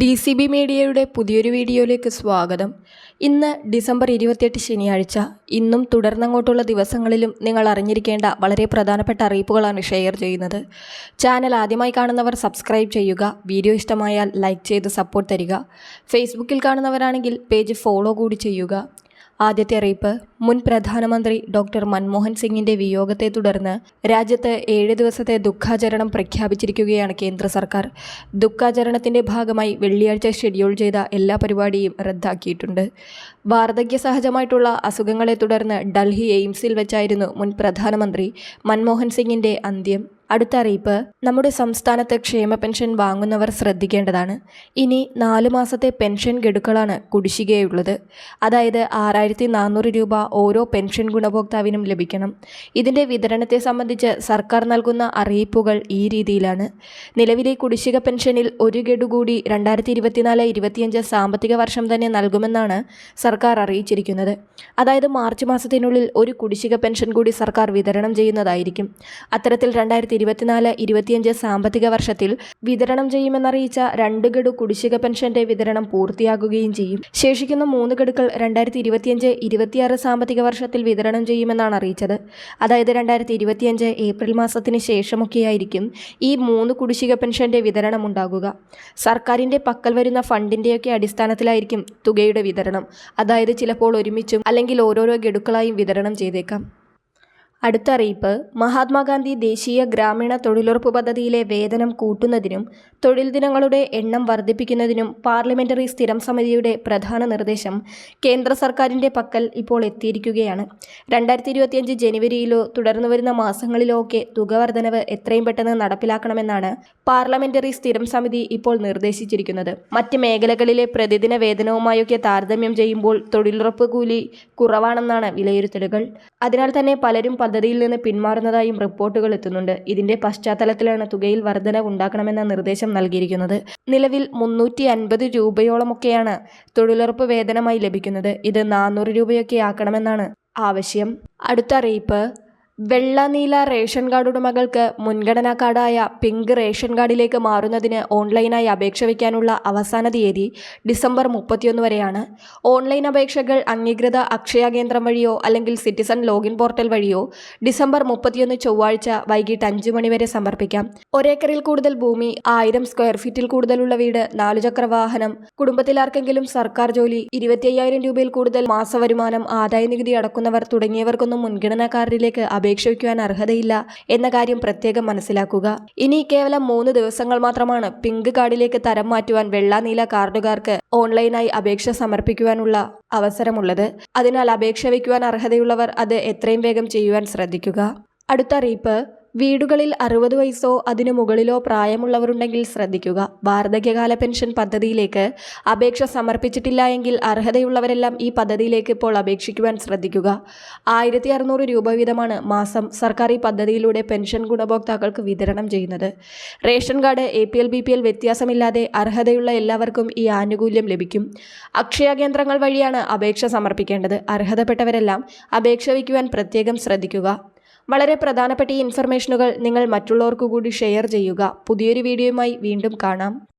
D C B മീഡിയയുടെ പുതിയൊരു വീഡിയോയിലേക്ക് സ്വാഗതം. ഇന്ന് ഡിസംബർ ഇരുപത്തിയെട്ട് ശനിയാഴ്ച. ഇന്നും തുടർന്നങ്ങോട്ടുള്ള ദിവസങ്ങളിലും നിങ്ങൾ അറിഞ്ഞിരിക്കേണ്ട വളരെ പ്രധാനപ്പെട്ട അറിയിപ്പുകളാണ് ഷെയർ ചെയ്യുന്നത്. ചാനൽ ആദ്യമായി കാണുന്നവർ സബ്സ്ക്രൈബ് ചെയ്യുക വീഡിയോ ഇഷ്ടമായാൽ ലൈക്ക് ചെയ്ത് സപ്പോർട്ട് തരിക. ഫേസ്ബുക്കിൽ കാണുന്നവരാണെങ്കിൽ പേജ് ഫോളോ കൂടി ചെയ്യുക. ആദ്യത്തെ അറിയിപ്പ്. മുൻ പ്രധാനമന്ത്രി ഡോക്ടർ മൻമോഹൻ സിംഗിന്റെ വിയോഗത്തെ തുടർന്ന് രാജ്യത്ത് ഏഴ് ദിവസത്തെ ദുഃഖാചരണം പ്രഖ്യാപിച്ചിരിക്കുകയാണ് കേന്ദ്ര സർക്കാർ. ദുഃഖാചരണത്തിന്റെ ഭാഗമായി വെള്ളിയാഴ്ച ഷെഡ്യൂൾ ചെയ്ത എല്ലാ പരിപാടിയും റദ്ദാക്കിയിട്ടുണ്ട്. വാർദ്ധക്യ സഹജമായിട്ടുള്ള അസുഖങ്ങളെ തുടർന്ന് ഡൽഹി എയിംസിൽ വെച്ചായിരുന്നു മുൻ പ്രധാനമന്ത്രി മൻമോഹൻ സിംഗിന്റെ അന്ത്യം. അടുത്ത അറിയിപ്പ് നമ്മുടെ സംസ്ഥാനത്ത് ക്ഷേമ പെൻഷൻ വാങ്ങുന്നവർ ശ്രദ്ധിക്കേണ്ടതാണ്. ഇനി നാലു മാസത്തെ പെൻഷൻ ഗഡുക്കളാണ് കുടിശ്ശികയുള്ളത്. അതായത് ആറായിരത്തി നാനൂറ് രൂപ ഓരോ പെൻഷൻ ഗുണഭോക്താവിനും ലഭിക്കണം. ഇതിന്റെ വിതരണത്തെ സംബന്ധിച്ച് സർക്കാർ നൽകുന്ന അറിയിപ്പുകൾ ഈ രീതിയിലാണ്. നിലവിലെ കുടിശ്ശിക പെൻഷനിൽ ഒരു ഗഡു കൂടി രണ്ടായിരത്തി ഇരുപത്തിനാല് ഇരുപത്തിയഞ്ച് സാമ്പത്തിക വർഷം തന്നെ നൽകുമെന്നാണ് സർക്കാർ അറിയിച്ചിരിക്കുന്നത്. അതായത് മാർച്ച് മാസത്തിനുള്ളിൽ ഒരു കുടിശ്ശിക പെൻഷൻ കൂടി സർക്കാർ വിതരണം ചെയ്യുന്നതായിരിക്കും. അത്തരത്തിൽ രണ്ടായിരത്തി ഇരുപത്തിനാല് ഇരുപത്തിയഞ്ച് സാമ്പത്തിക വർഷത്തിൽ വിതരണം ചെയ്യുമെന്നറിയിച്ച രണ്ട് ഗഡു കുടിശ്ശിക പെൻഷന്റെ വിതരണം പൂർത്തിയാകുകയും ചെയ്യും. ശേഷിക്കുന്ന മൂന്ന് ഗഡുക്കൾ രണ്ടായിരത്തി ഇരുപത്തിയഞ്ച് ഇരുപത്തിയാറ് സാമ്പത്തിക വർഷത്തിൽ വിതരണം ചെയ്യുമെന്നാണ് അറിയിച്ചത്. അതായത് രണ്ടായിരത്തി ഇരുപത്തിയഞ്ച് ഏപ്രിൽ മാസത്തിന് ശേഷമൊക്കെയായിരിക്കും ഈ മൂന്ന് കുടിശ്ശിക പെൻഷന്റെ വിതരണം ഉണ്ടാകുക. സർക്കാരിന്റെ പക്കൽ വരുന്ന ഫണ്ടിന്റെയൊക്കെ അടിസ്ഥാനത്തിലായിരിക്കും തുകയുടെ വിതരണം. അതായത് ചിലപ്പോൾ ഒരുമിച്ചും അല്ലെങ്കിൽ ഓരോരോ ഗഡുക്കളായും വിതരണം ചെയ്തേക്കാം. അടുത്ത അറിയിപ്പ്. മഹാത്മാഗാന്ധി ദേശീയ ഗ്രാമീണ തൊഴിലുറപ്പ് പദ്ധതിയിലെ വേതനം കൂട്ടുന്നതിനും തൊഴിൽ ദിനങ്ങളുടെ എണ്ണം വർദ്ധിപ്പിക്കുന്നതിനും പാർലമെന്ററി സ്ഥിരം സമിതിയുടെ പ്രധാന നിർദ്ദേശം കേന്ദ്ര സർക്കാരിന്റെ പക്കൽ ഇപ്പോൾ എത്തിയിരിക്കുകയാണ്. രണ്ടായിരത്തി ഇരുപത്തിയഞ്ച് ജനുവരിയിലോ തുടർന്നു വരുന്ന മാസങ്ങളിലോ ഒക്കെ തുക വർധനവ് എത്രയും പെട്ടെന്ന് നടപ്പിലാക്കണമെന്നാണ് പാർലമെന്ററി സ്ഥിരം സമിതി ഇപ്പോൾ നിർദ്ദേശിച്ചിരിക്കുന്നത്. മറ്റ് മേഖലകളിലെ പ്രതിദിന വേതനവുമായൊക്കെ താരതമ്യം ചെയ്യുമ്പോൾ തൊഴിലുറപ്പ് കൂലി കുറവാണെന്നാണ് വിലയിരുത്തലുകൾ. അതിനാൽ തന്നെ പലരും പദ്ധതിയിൽ നിന്ന് പിന്മാറുന്നതായും റിപ്പോർട്ടുകൾ എത്തുന്നുണ്ട്. ഇതിന്റെ പശ്ചാത്തലത്തിലാണ് തുകയിൽ വർധനവ് ഉണ്ടാക്കണമെന്ന നിർദ്ദേശം നൽകിയിരിക്കുന്നത്. നിലവിൽ മുന്നൂറ്റി അൻപത് രൂപയോളമൊക്കെയാണ് തൊഴിലുറപ്പ് വേതനമായി ലഭിക്കുന്നത്. ഇത് നാനൂറ് രൂപയൊക്കെ ആക്കണമെന്നാണ് ആവശ്യം. അടുത്ത അറിയിപ്പ്. വെള്ള നീല റേഷൻ കാർഡ് ഉടമകൾക്ക് മുൻഗണനാ കാർഡായ പിങ്ക് റേഷൻ കാർഡിലേക്ക് മാറുന്നതിന് ഓൺലൈനായി അപേക്ഷ വയ്ക്കാനുള്ള അവസാന തീയതി ഡിസംബർ മുപ്പത്തിയൊന്ന് വരെയാണ്. ഓൺലൈൻ അപേക്ഷകൾ അംഗീകൃത അക്ഷയ കേന്ദ്രം വഴിയോ അല്ലെങ്കിൽ സിറ്റിസൺ ലോഗിൻ പോർട്ടൽ വഴിയോ ഡിസംബർ മുപ്പത്തിയൊന്ന് ചൊവ്വാഴ്ച വൈകിട്ട് അഞ്ച് മണിവരെ സമർപ്പിക്കാം. ഒരേക്കറിൽ കൂടുതൽ ഭൂമി ആയിരം സ്ക്വയർ ഫീറ്റിൽ കൂടുതലുള്ള വീട് നാലുചക്ര വാഹനം കുടുംബത്തിലാർക്കെങ്കിലും സർക്കാർ ജോലി ഇരുപത്തി രൂപയിൽ കൂടുതൽ മാസവരുമാനം ആദായ നികുതി അടക്കുന്നവർ തുടങ്ങിയവർക്കൊന്നും മുൻഗണനാ കാർഡിലേക്ക് അപേക്ഷ വയ്ക്കുവാൻ അർഹതയില്ല എന്ന കാര്യം പ്രത്യേകം മനസ്സിലാക്കുക. ഇനി കേവലം മൂന്ന് ദിവസങ്ങൾ മാത്രമാണ് പിങ്ക് കാർഡിലേക്ക് തരം മാറ്റുവാൻ വെള്ള നീല കാർഡുകാർക്ക് ഓൺലൈനായി അപേക്ഷ സമർപ്പിക്കുവാനുള്ള അവസരമുള്ളത്. അതിനാൽ അപേക്ഷ വയ്ക്കുവാൻ അർഹതയുള്ളവർ അത് എത്രയും വേഗം ചെയ്യുവാൻ ശ്രദ്ധിക്കുക. അടുത്ത അറിയിപ്പ്. വീടുകളിൽ അറുപത് വയസ്സോ അതിനു മുകളിലോ പ്രായമുള്ളവരുണ്ടെങ്കിൽ ശ്രദ്ധിക്കുക. വാർദ്ധക്യകാല പെൻഷൻ പദ്ധതിയിലേക്ക് അപേക്ഷ സമർപ്പിച്ചിട്ടില്ല എങ്കിൽ അർഹതയുള്ളവരെല്ലാം ഈ പദ്ധതിയിലേക്ക് ഇപ്പോൾ അപേക്ഷിക്കുവാൻ ശ്രദ്ധിക്കുക. ആയിരത്തി അറുന്നൂറ് രൂപ വീതമാണ് മാസം സർക്കാർ ഈ പദ്ധതിയിലൂടെ പെൻഷൻ ഗുണഭോക്താക്കൾക്ക് വിതരണം ചെയ്യുന്നത്. Ration card A P L B P L വ്യത്യാസമില്ലാതെ അർഹതയുള്ള എല്ലാവർക്കും ഈ ആനുകൂല്യം ലഭിക്കും. അക്ഷയ കേന്ദ്രങ്ങൾ വഴിയാണ് അപേക്ഷ സമർപ്പിക്കേണ്ടത്. അർഹതപ്പെട്ടവരെല്ലാം അപേക്ഷ വയ്ക്കുവാൻ പ്രത്യേകം ശ്രദ്ധിക്കുക. വളരെ പ്രധാനപ്പെട്ട ഈ ഇൻഫർമേഷനുകൾ നിങ്ങൾ മറ്റുള്ളവർക്കു കൂടി ഷെയർ ചെയ്യുക. പുതിയൊരു വീഡിയോയുമായി വീണ്ടും കാണാം.